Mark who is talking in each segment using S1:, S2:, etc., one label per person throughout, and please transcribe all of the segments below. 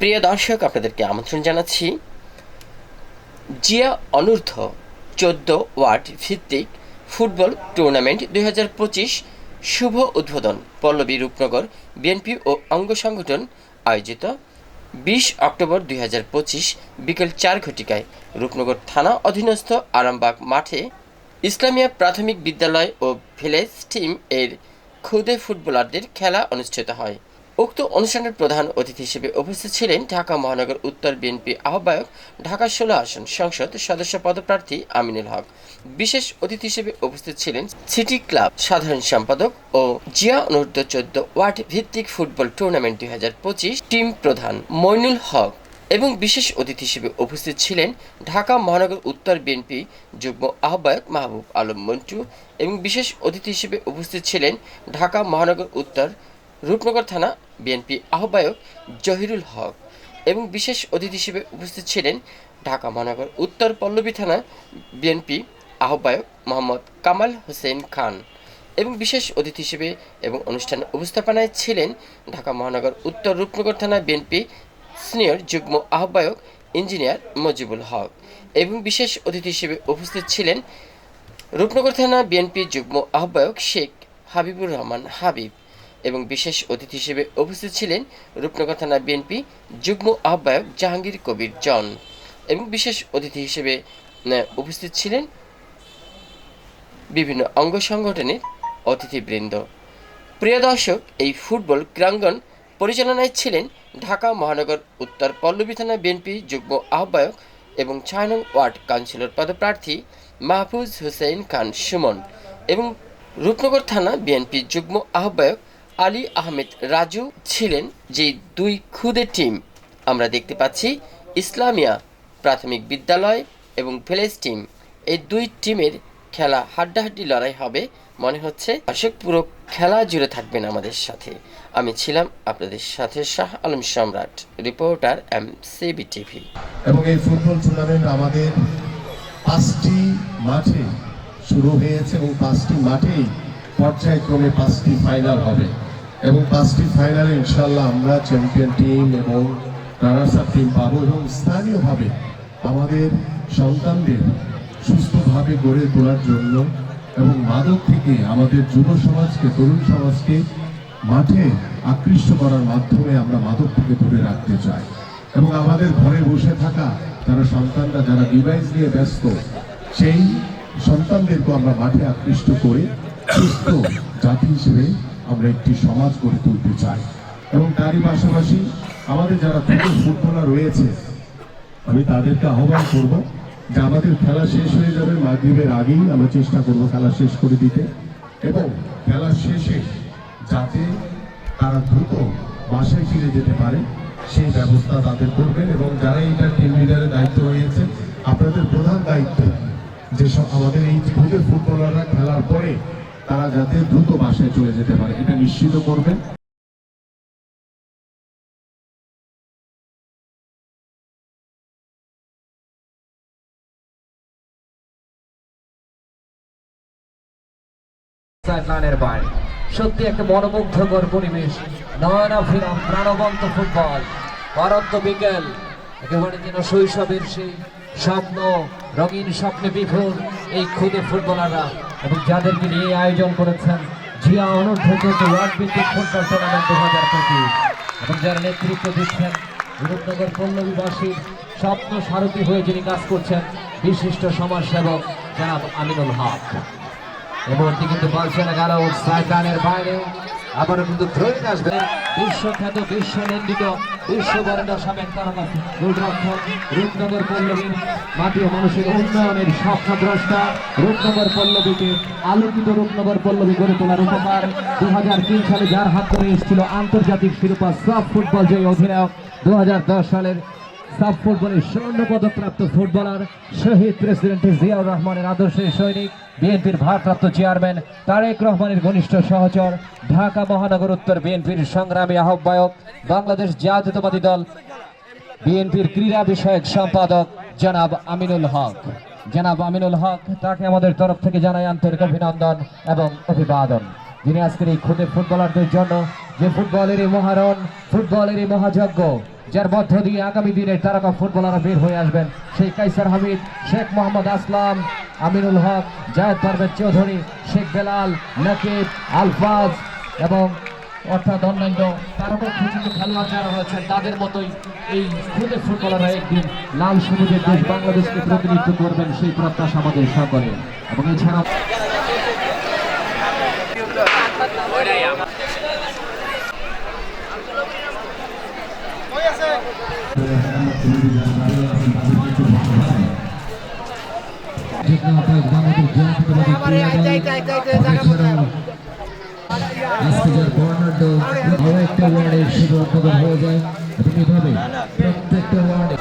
S1: প্রিয় দর্শক, আপনাদেরকে আমন্ত্রণ জানাচ্ছি। জিয়া অনূর্ধ্ব চোদ্দ ওয়ার্ড ভিত্তিক ফুটবল টুর্নামেন্ট দুই হাজার পঁচিশ শুভ উদ্বোধন পল্লবী রূপনগর বিএনপি ও অঙ্গ সংগঠন আয়োজিত। বিশ অক্টোবর দুই হাজার পঁচিশ বিকেল চার ঘটিকায় রূপনগর থানা অধীনস্থ আরামবাগ মাঠে ইসলামিয়া প্রাথমিক বিদ্যালয় ও ভিলেজ টিম এর ক্ষুদে ফুটবলারদের খেলা অনুষ্ঠিত হয়। উক্ত অনুষ্ঠানের প্রধান অতিথি হিসেবে উপস্থিত ছিলেন ঢাকা মহানগর উত্তর বিএনপি আহ্বায়ক, ঢাকা ষোলো আসন সংসদ সদস্য পদপ্রার্থী আমিনুল হক। বিশেষ অতিথি হিসেবে উপস্থিত ছিলেন সিটি ক্লাব সাধারণ সম্পাদক ও জিয়া অনূর্ধ্ব চোদ্দ ওয়ার্ড ভিত্তিক ফুটবল টুর্নামেন্ট দুই হাজার পঁচিশ টিম প্রধান মইনুল হক এবং বিশেষ অতিথি হিসেবে উপস্থিত ছিলেন ঢাকা মহানগর উত্তর বিএনপি যুগ্ম আহ্বায়ক মাহবুব আলম মন্টু এবং বিশেষ অতিথি হিসেবে উপস্থিত ছিলেন ঢাকা মহানগর উত্তর রূপনগর থানা বিএনপি আহ্বায়ক জহিরুল হক এবং বিশেষ অতিথি হিসেবে উপস্থিত ছিলেন ঢাকা মহানগর উত্তর পল্লবী থানা বিএনপি আহ্বায়ক মোহাম্মদ কামাল হোসেন খান এবং বিশেষ অতিথি হিসেবে এবং অনুষ্ঠান উপস্থাপনায় ছিলেন ঢাকা মহানগর উত্তর রূপনগর থানা বিএনপি সিনিয়র যুগ্ম আহ্বায়ক ইঞ্জিনিয়ার মজিবুল হক এবং বিশেষ অতিথি হিসেবে উপস্থিত ছিলেন রূপনগর থানা বিএনপি যুগ্ম আহ্বায়ক শেখ হাবিবুর রহমান হাবিব। এবং বিশেষ অতিথি হিসেবে উপস্থিত ছিলেন রূপনগর থানা বিএনপি যুগ্ম আহ্বায়ক জাহাঙ্গীর কবির জন এবং বিশেষ অতিথি হিসেবে উপস্থিত ছিলেন বিভিন্ন অঙ্গ সংগঠনের অতিথিবৃন্দ। প্রিয় দর্শক, এই ফুটবল ক্রীড়াঙ্গন পরিচালনায় ছিলেন ঢাকা মহানগর উত্তর পল্লবী থানা বিএনপি যুগ্ম আহ্বায়ক এবং ছয় নং ওয়ার্ড কাউন্সিলর পদপ্রার্থী মাহফুজ হুসেইন খান সুমন এবং রূপনগর থানা বিএনপি যুগ্ম আহ্বায়ক আলী আহমেদ রাজু ছিলেন যে দুই খুদে টিম আমরা দেখতে পাচ্ছি, ইসলামিয়া প্রাথমিক বিদ্যালয় এবং ভিলেজ টিম। এই দুই টিমের খেলা হাড্ডাহাড্ডি লড়াই হবে। মনে হচ্ছে দর্শক, পুরো খেলা জুড়ে থাকবেন আমাদের সাথে। আমি ছিলাম আপনাদের সাথে শাহ আলম সম্রাট, রিপোর্টার এম সিবি টিভি।
S2: এবং এই ফুটবল টুর্নামেন্ট আমাদের পাঁচটি মাঠে শুরু হয়েছে এবং পাঁচটি মাঠেই পর্যায়ক্রমে পাঁচটি ফাইনাল হবে। এবং পাঁচটি ফাইনালে ইনশাল্লাহ আমরা চ্যাম্পিয়ন টিম এবং রানার্স টিম পাবো এবং স্থানীয়ভাবে আমাদের সন্তানদের সুস্থভাবে গড়ে তোলার জন্য এবং মাদক থেকে আমাদের যুব সমাজকে, তরুণ সমাজকে মাঠে আকৃষ্ট করার মাধ্যমে আমরা মাদক থেকে দূরে রাখতে চাই। এবং আমাদের ঘরে বসে থাকা যারা সন্তানরা, যারা ডিভাইস নিয়ে ব্যস্ত, সেই সন্তানদেরকে আমরা মাঠে আকৃষ্ট করে সুস্থ জাতি হিসেবে আমরা একটি সমাজ গড়ে তুলতে চাই। এবং তারই পাশাপাশি আমাদের যারা তরুণ ফুটবলার রয়েছে, আমি তাদেরকে আহ্বান করব যে আমাদের খেলা শেষ হয়ে যাবে মাগরীবের আগেই। আমরা চেষ্টা করব খেলা শেষ করে দিতে। এবং খেলা শেষে যাতে তারা দ্রুত বাসায় ফিরে যেতে পারে, সেই ব্যবস্থা তাদের করবেন। এবং যারা এটা টিম লিডারের দায়িত্ব রয়েছে, আপনাদের প্রধান দায়িত্ব যেসব আমাদের এই ফুটবলাররা খেলার পরে তারা যাতে দ্রুত বাসায় চলে যেতে পারে, এটা নিশ্চিত করবেন
S3: সত্যি একটা মনোমুগ্ধকর পরিবেশ। নয়নাভিরাম প্রাণবন্ত ফুটবল। পরন্ত বিকেল। একেবারে যেন শৈশবের সেই স্বপ্ন, রঙিন স্বপ্নে বিভোর এই খুদে ফুটবলাররা। এবং যাদেরকে নিয়ে আয়োজন করেছেন জিয়া ওয়ার্ড ভিত্তিক ফুটবল টুর্নামেন্ট দু হাজার পঁচিশ। এবং যারা নেতৃত্ব দিচ্ছেন, রূপনগর পল্লবীবাসীর স্বপ্ন সারথী হয়ে যিনি কাজ করছেন, বিশিষ্ট সমাজসেবক জনাব আমিনুল হক। এমনটি কিন্তু বলছেন না গেল সাইডলাইনের বাইরে। আবারও কিন্তু ধরে আসবে। বিশ্বখ্যাত বিশ্ব নন্দিত বিশ্ব বরেণ্য সাবেক তারকা গোলরক্ষক রূপনগর পল্লবীর মাটি ও মানুষের উন্নয়নের স্বপ্নদ্রষ্টা রূপনগর পল্লবীকে আলোকিত রূপনগর পল্লবী গড়ে তোলার উপকার। দু হাজার তিন সালে যার হাত ধরে এসেছিল আন্তর্জাতিক শিরোপা সব ফুটবল জয়ী অধিনায়ক। দু হাজার দশ সালের সাব ফুটবলের স্বর্ণ পদকপ্রাপ্ত ফুটবলার শহীদ প্রেসিডেন্ট জিয়াউর রহমানের আদর্শের সৈনিক, বিএনপির ভারপ্রাপ্ত চেয়ারম্যান তারেক রহমানের ঘনিষ্ঠ সহচর, ঢাকা মহানগর উত্তর বিএনপির সংগ্রামী আহ্বায়ক, বাংলাদেশ জাতীয়তাবাদী দল বিএনপির ক্রীড়া বিষয়ক সম্পাদক জনাব আমিনুল হক। জনাব আমিনুল হক, তাকে আমাদের তরফ থেকে জানাই আন্তরিক অভিনন্দন এবং অভিবাদন। যিনি আজকের এই খুদে ফুটবলারদের জন্য যে ফুটবলের এই মহারণ ফুটবলের এই মহাযজ্ঞ, যার মধ্য দিয়ে আগামী দিনের তারকা ফুটবলাররা বের হয়ে আসবেন, সেই কাইসার হামিদ, শেখ মোহাম্মদ আসলাম, আমিনুল হক, জায়দ পারভেজ চৌধুরী, শেখ বেলাল, নাকিব, আলফাজ এবং অর্থাৎ অন্যান্য তারকা খুঁজিত খেলোয়াড় যারা রয়েছেন, তাদের মতোই এই খুদে ফুটবলাররা একদিন লাল সবুজের দেশ বাংলাদেশকে প্রতিনিধিত্ব করবেন সেই প্রত্যাশা আমাদের সকলে এবং এছাড়াও আজকে বর্ণাঢ্য আরও একটা ওয়ার্ডে শুভ উদ্বোধন হয়ে যায় এবং এভাবে প্রত্যেকটা ওয়ার্ডে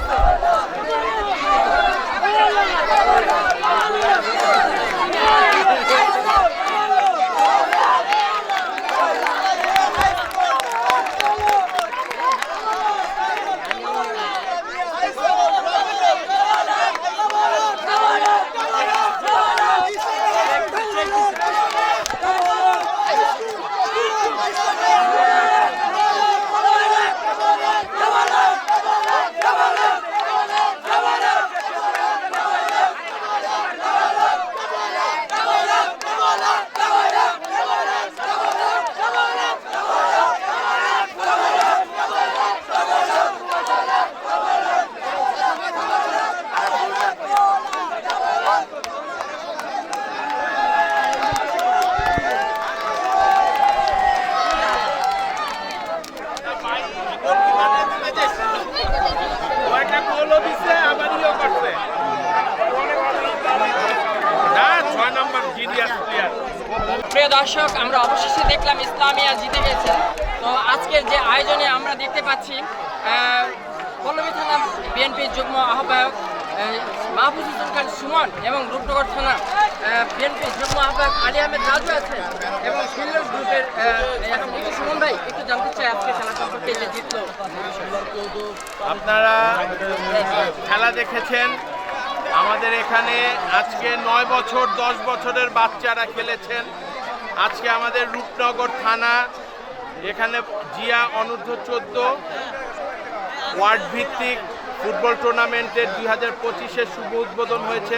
S4: দর্শক আমরা অবশেষে দেখলাম ইসলামিয়া জিতে গেছে। তো আজকের যে আয়োজনে আমরা দেখতে পাচ্ছি পল্লবী থানা বিএনপির যুগ্ম আহ্বায়ক আহ, মাহফুজ হোসেন খান সুমন এবং রূপনগর থানা বিএনপির যুগ্ম আহ্বায়ক আলী আহমেদ রাজু আছে এবং ফিল্ডার গ্রুপের সুমন ভাই একটু জানতে চাই আজকে খেলা সম্পর্কে যে জিতলো।
S5: আপনারা খেলা দেখেছেন। আমাদের এখানে আজকে নয় বছর দশ বছরের বাচ্চারা খেলেছেন। আজকে আমাদের রূপনগর থানা, এখানে জিয়া অনূর্ধ্ব চোদ্দ ওয়ার্ড ভিত্তিক ফুটবল টুর্নামেন্টের দুই হাজার পঁচিশের শুভ উদ্বোধন হয়েছে।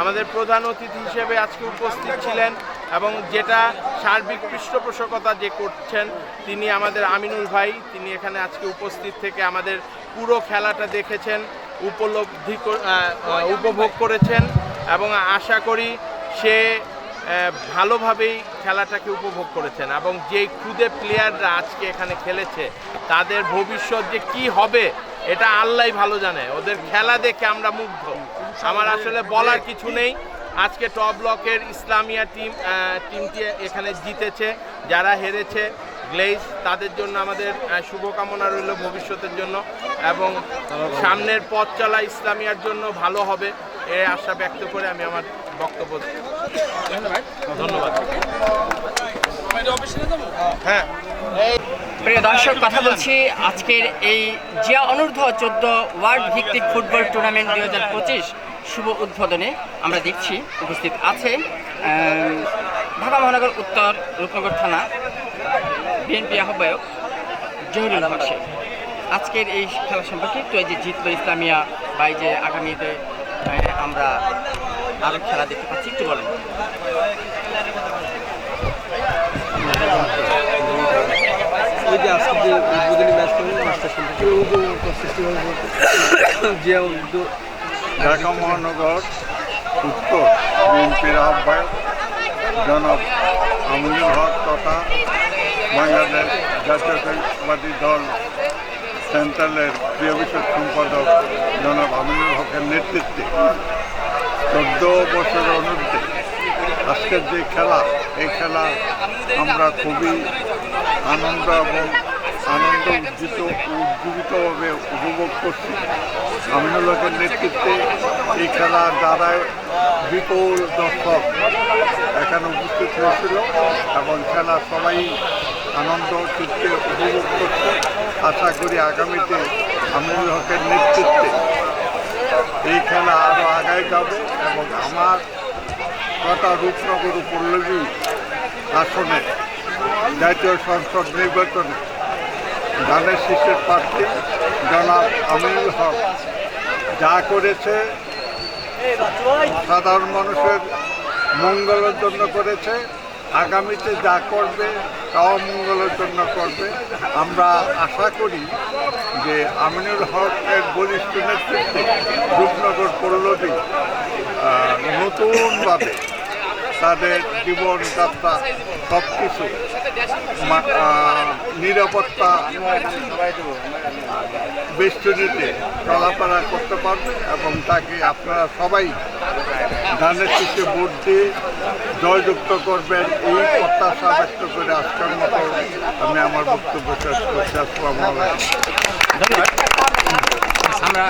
S5: আমাদের প্রধান অতিথি হিসেবে আজকে উপস্থিত ছিলেন এবং যেটা সার্বিক পৃষ্ঠপোষকতা যে করছেন, তিনি আমাদের আমিনুল ভাই, তিনি এখানে আজকে উপস্থিত থেকে আমাদের পুরো খেলাটা দেখেছেন, উপলব্ধি উপভোগ করেছেন এবং আশা করি সে ভালোভাবেই খেলাটাকে উপভোগ করেছেন এবং যেই খুদে প্লেয়াররা আজকে এখানে খেলেছে, তাদের ভবিষ্যৎ যে কি হবে, এটা আল্লাহ ভালো জানে। ওদের খেলা দেখে আমরা মুগ্ধ। আমার আসলে বলার কিছু নেই। আজকে টপ ব্লকের ইসলামিয়া টিম টিমটি এখানে জিতেছে। যারা হেরেছে গ্লেজ তাদের জন্য আমাদের শুভকামনা রইল ভবিষ্যতের জন্য এবং সামনের পথ চলা ইসলামিয়ার জন্য ভালো হবে, এ আশা ব্যক্ত করে আমি আমার বক্তব্য ধন্যবাদ হ্যাঁ
S4: প্রিয় দর্শক, কথা বলছি আজকের এই জিয়া অনূর্ধ্ব চোদ্দ ওয়ার্ল্ড ভিত্তিক ফুটবল টুর্নামেন্ট দুই হাজার পঁচিশ শুভ উদ্বোধনে আমরা দেখছি উপস্থিত আছে ঢাকা মহানগর উত্তর রূপনগর থানা বিএনপি আহ্বায়ক জহিরুল হক শেখ। আজকের এই খেলা সম্পর্কে একটু এই যে জিতলো ইসলামিয়া বা এই যে আগামীতে আমরা আরও খেলা দেখতে পাচ্ছি একটু বলেন।
S6: ওই যে আজকে যে উদ্বোধনী ম্যাচ করলেন ম্যাচটা সম্পর্কে উপভোগ সৃষ্টি হয়েছে জিয়া উদ্যোগ
S7: ঢাকা মহানগর উত্তর বিএনপির আহ্বায়ক জনাব আমিনুল হক তথা বাংলাদেশ জাতীয়তাবাদী দল সেন্ট্রালের প্রিয় বিষয় সম্পাদক জনাব আমিনুল হকের নেতৃত্বে চোদ্দ বছরের অনুরোধে আজকের যে খেলা, এই খেলা আমরা খুবই আনন্দ এবং আনন্দ উজ্জিত উজ্জীবিতভাবে উপভোগ করছি। আমিনুল হকের নেতৃত্বে এই খেলার দ্বারায় বিপুল দর্শক এখানে উপস্থিত হয়েছিল এবং খেলা সবাই আনন্দ চিত্তে উপভোগ করছে। আশা করি আগামীতে আমিনুল হকের নেতৃত্বে এই খেলা আরও আগায় যাবে এবং আমার তথা রূপনগর পল্লবী আসনে জাতীয় সংসদ নির্বাচনে গানের শীর্ষের প্রার্থী জনাব আমিনুল হক। যা করেছে, সাধারণ মানুষের মঙ্গলের জন্য করেছে, আগামীতে যা করবে, তাও মঙ্গলের জন্য করবে। আমরা আশা করি যে আমিনুল হকের বলিষ্ঠ নেতৃত্বে রূপনগর আহ, নতুনভাবে তাদের জীবনযাত্রা সব কিছু নিরাপত্তা বেষ্টনীতে চলাফেরা করতে পারবে এবং তাকে আপনারা সবাই ধানের শীষে ভোট দিয়ে জয়যুক্ত করবেন। এই প্রত্যাশা ব্যক্ত করে আজকের মতো আমি আমার বক্তব্য শেষ করছি। আসসালামু
S4: আমরা